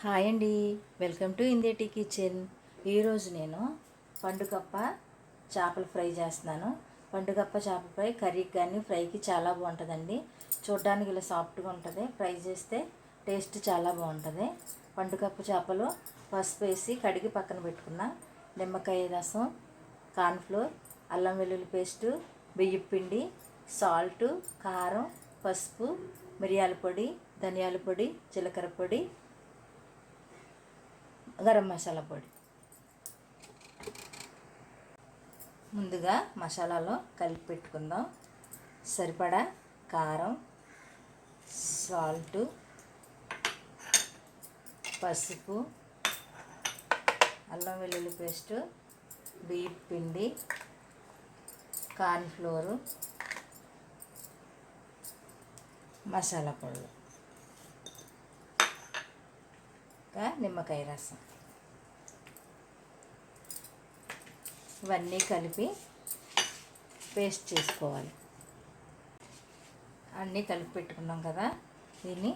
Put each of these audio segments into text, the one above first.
Hi అండి. Welcome to India tea kitchen. ఈరోజు నేను పండుగప్ప చేపల ఫ్రై చేస్తున్నాను. పండుగప్ప చేపల ఫ్రై కర్రీకి కానీ ఫ్రైకి చాలా బాగుంటుందండి. చూడడానికి ఇలా సాఫ్ట్గా ఉంటుంది. ఫ్రై చేస్తే టేస్ట్ చాలా బాగుంటుంది. పండుగప్ప చేపలు పసుపు వేసి కడిగి పక్కన పెట్టుకున్న నిమ్మకాయ రసం కార్న్ఫ్లోర్ అల్లం వెల్లుల్లి పేస్టు బియ్యం పిండి సాల్ట్ కారం పసుపు మిరియాల పొడి ధనియాల పొడి జీలకర్ర పొడి గరం మసాలా పొడి. ముందుగా మసాలాలో కలిపి పెట్టుకుందాం. సరిపడా కారం సాల్ట్ పసుపు అల్లం వెల్లుల్లి పేస్టు బియ్యం పిండి కార్న్ఫ్లోరు మసాలా పళ్ళు ఇంకా నిమ్మకాయ రసం. ఇవన్నీ కలిపి పేస్ట్ చేసుకోవాలి. అన్నీ కలిపి పెట్టుకున్నాం కదా దీన్ని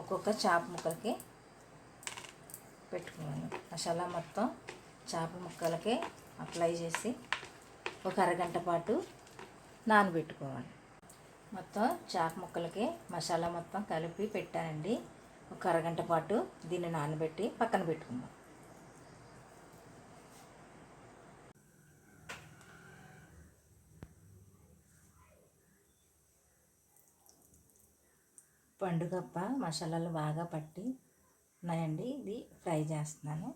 ఒక్కొక్క చేప ముక్కలకి పెట్టుకున్నాను మసాలా మొత్తం చేప ముక్కలకి అప్లై చేసి ఒక అరగంట పాటు నానబెట్టుకోవాలి. మొత్తం చేప ముక్కలకి మసాలా మొత్తం కలిపి పెట్టానండి. ఒక అరగంట పాటు దీన్ని నానబెట్టి పక్కన పెట్టుకుందాం. పండుగప్ప మసాలాలు బాగా పట్టి ఉన్నాయండి. ఇది ఫ్రై చేస్తున్నాను.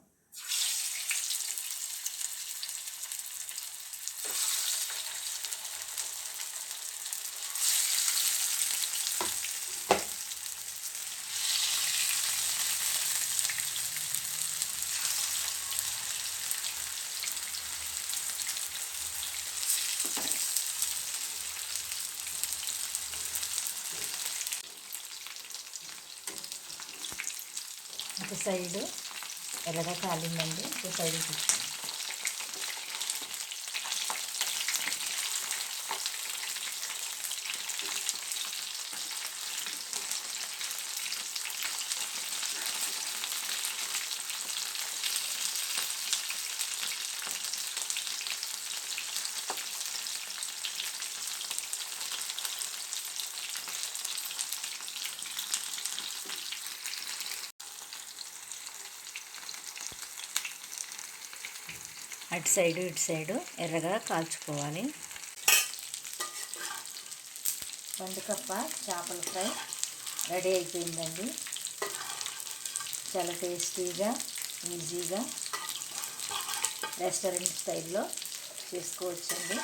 ఒక సైడు ఎర్రగా కాలిందండి ఒక సైడు తీసుకుంటాం అటు సైడు ఇటు సైడు ఎర్రగా కాల్చుకోవాలి. వండుకప్ప చేపల ఫ్రై రెడీ అయిపోయిందండి. చాలా టేస్టీగా ఈజీగా రెస్టారెంట్ స్టైల్లో చేసుకోవచ్చండి.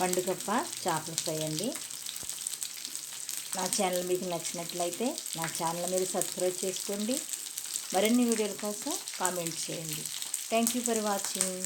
పండుగప్ప చేపల ఫ్రై అండి. నా ఛానల్ మీకు నచ్చినట్లయితే నా ఛానల్ మీరు సబ్స్క్రైబ్ చేసుకోండి. మరిన్ని వీడియోల కోసం కామెంట్ చేయండి. Thank you for watching